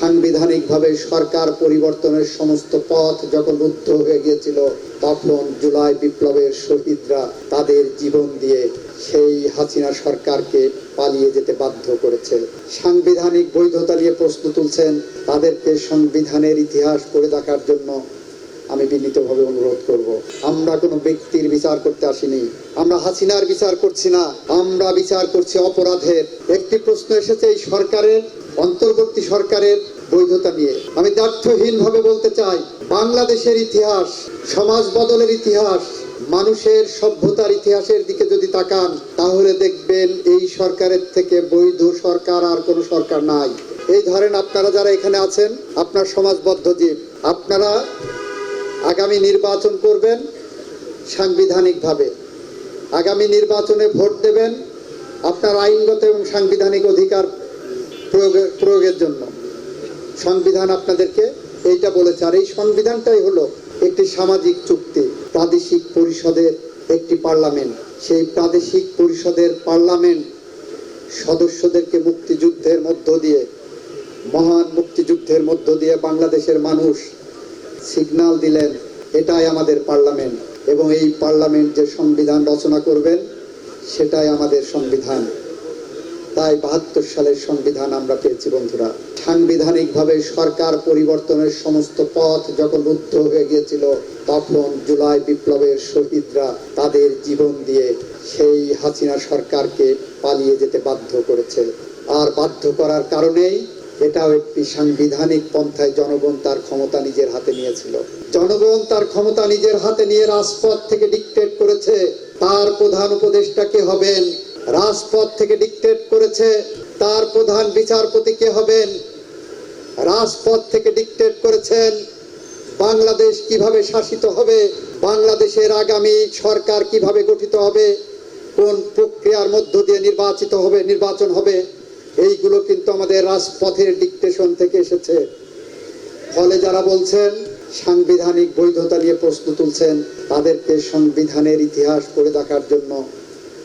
সাংবিধানিকভাবে সরকার পরিবর্তনের সমস্ত পথ যখন রুদ্ধ হয়ে গিয়েছিল, তখন জুলাই বিপ্লবের শহীদরা তাদের জীবন দিয়ে সেই হাসিনা সরকারকে পালিয়ে যেতে বাধ্য করেছে। সাংবিধানিক বৈধতা নিয়ে প্রশ্ন তুলছেন, তাদেরকে সংবিধানের ইতিহাস পড়ে দেখার জন্য আমি বিনীতভাবে অনুরোধ করব। আমরা কোনো ব্যক্তির বিচার করতে আসিনি। আমরা হাসিনার বিচার করছি না, আমরা বিচার করছি অপরাধের। একটি প্রশ্ন এসেছে, এই সরকারের, অন্তর্বর্তী সরকারের বৈধতা নিয়ে। আমি দ্ব্যর্থহীন ভাবে বলতে চাই, বাংলাদেশের ইতিহাস, সমাজ বদলের ইতিহাস, মানুষের সভ্যতার ইতিহাসের দিকে যদি তাকান, তাহলে দেখবেন এই সরকারের থেকে বৈধ সরকার আর কোনো সরকার নাই। এই ধরেন আপনারা যারা এখানে আছেন, আপনার সমাজবদ্ধ জীব। আপনারা আগামী নির্বাচন করবেন সাংবিধানিকভাবে। আগামী নির্বাচনে ভোট দেবেন আপনার আইনগত এবং সাংবিধানিক অধিকার প্রয়োগের জন্য। সংবিধান আপনাদেরকে এইটা বলেছে। আর এই সংবিধানটাই হলো একটি সামাজিক চুক্তি, প্রাদেশিক পরিষদের একটি পার্লামেন্ট। সেই প্রাদেশিক পরিষদের পার্লামেন্ট সদস্যদেরকে মুক্তিযুদ্ধের মধ্য দিয়ে, মহান মুক্তিযুদ্ধের মধ্য দিয়ে বাংলাদেশের মানুষ সিগন্যাল দিলেন। এটাই আমাদের পার্লামেন্ট। এবং এই পার্লামেন্ট যে সংবিধান রচনা করবেন, সেটাই আমাদের সংবিধান। তাই বাহাত্তর সালের সংবিধান আমরা পেয়েছি, বন্ধুরা। সাংবিধানিকভাবে সরকার পরিবর্তনের সমস্ত পথ যখন রুদ্ধ হয়ে গিয়েছিল, তখন জুলাই বিপ্লবের শহীদরা তাদের জীবন দিয়ে সেই হাসিনা সরকারকে পালিয়ে যেতে বাধ্য করেছে। আর বাধ্য করার কারণেই এটাও একটি সাংবিধানিক পন্থায় জনগণ তার ক্ষমতা নিজের হাতে নিয়েছিল। জনগণ তার ক্ষমতা নিজের হাতে নিয়ে রাজপথ থেকে ডিকটেট করেছে। তার প্রধান উপদেষ্টা কে হবেন? রাজপথ থেকে ডিকটেট করেছে, তার প্রধান বিচারপতি কে হবেন? রাজপথ থেকে ডিকটেট করেছেন, বাংলাদেশ কীভাবে শাসিত হবে? বাংলাদেশের আগামী সরকার কীভাবে গঠিত হবে? কোন প্রক্রিয়ার মধ্য দিয়ে নির্বাচিত হবে, নির্বাচন হবে? এইগুলো কিন্তু আমাদের রাজপথের ডিকটেশন থেকে এসেছে। ফলে যারা বলছেন, সাংবিধানিক বৈধতা নিয়ে প্রশ্ন তুলছেন, তাদেরকে সংবিধানের ইতিহাস পড়ে দেখার জন্য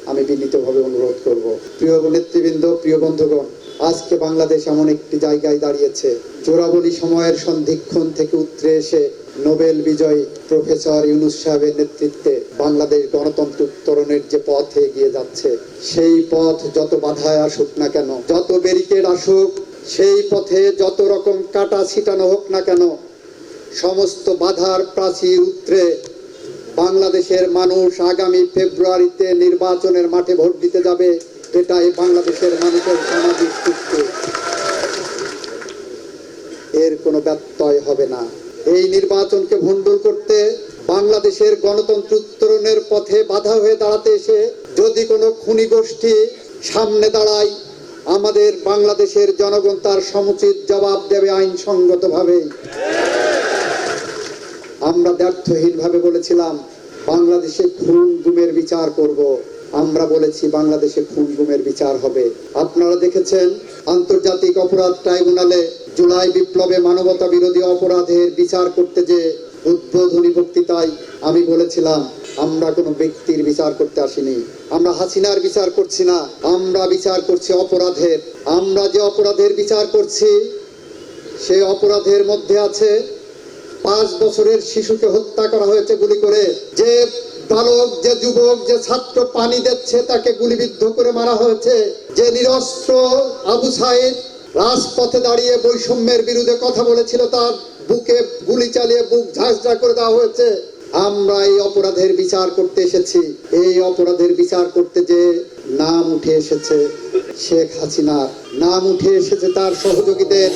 আমি বিনীতভাবে অনুরোধ করব। প্রিয় নেতৃবৃন্দ, প্রিয় বন্ধুগণ, আজকে বাংলাদেশ এমন একটি জায়গায় দাঁড়িয়েছে চোরাবলি সময়ের সন্ধিক্ষণ থেকে উতরে এসে নোবেল বিজয়ী প্রফেসর ইউনুস সাহেবের নেতৃত্বে বাংলাদেশ গণতন্ত্র উত্তরণের যে পথে এগিয়ে যাচ্ছে, সেই পথ যত বাধায় আসুক না কেন, যত ব্যারিকেড আসুক, সেই পথে যত রকম কাটা ছিটানো হোক না কেন, সমস্ত বাধার প্রাচীর উত্তরে বাংলাদেশের মানুষ আগামী ফেব্রুয়ারিতে নির্বাচনের মাঠে ভোট দিতে যাবে, এটাই বাংলাদেশের মানুষের সামাজিক চুক্তি। এর কোনো ব্যত্যয় হবে না। এই নির্বাচনকে ভণ্ডুল করতে বাংলাদেশের গণতন্ত্র উত্তরণের পথে বাধা হয়ে দাঁড়াতে এসে যদি কোনো খুনি গোষ্ঠী সামনে দাঁড়ায়, আমাদের বাংলাদেশের জনগণ তার সমুচিত জবাব দেবে আইনসঙ্গতভাবেই আমরা ব্যর্থহীনভাবে বলেছিলাম, বাংলাদেশে খুন গুমের বিচার করব। আমরা বলেছি, বাংলাদেশে খুন গুমের বিচার হবে। আপনারা দেখেছেন, আন্তর্জাতিক অপরাধ ট্রাইব্যুনালে জুলাই বিপ্লবে মানবতা বিরোধী অপরাধের বিচার করতে যে উদ্বোধনী বক্তৃতায় আমি বলেছিলাম, আমরা কোনো ব্যক্তির বিচার করতে আসিনি। আমরা হাসিনার বিচার করছি না, আমরা বিচার করছি অপরাধের। আমরা যে অপরাধের বিচার করছি, সেই অপরাধের মধ্যে আছে পাঁচ বছরের শিশুকে হত্যা করা হয়েছে গুলি করে। যে বালক, যে যুবক, যে ছাত্র পানি দিচ্ছে, তাকে গুলিবিদ্ধ করে মারা হয়েছে। যে নিরস্ত্র আবু সাইদ রাজপথে দাঁড়িয়ে বৈষম্যের বিরুদ্ধে কথা বলেছিল, তার বুকে গুলি চালিয়ে বুক ঝাঁঝরা করে দেওয়া হয়েছে। আমরা এই অপরাধের বিচার করতে এসেছি। এই অপরাধের বিচার করতে যে নাম উঠে এসেছে শেখ হাসিনার, নাম উঠে এসেছে তার সহযোগীদের।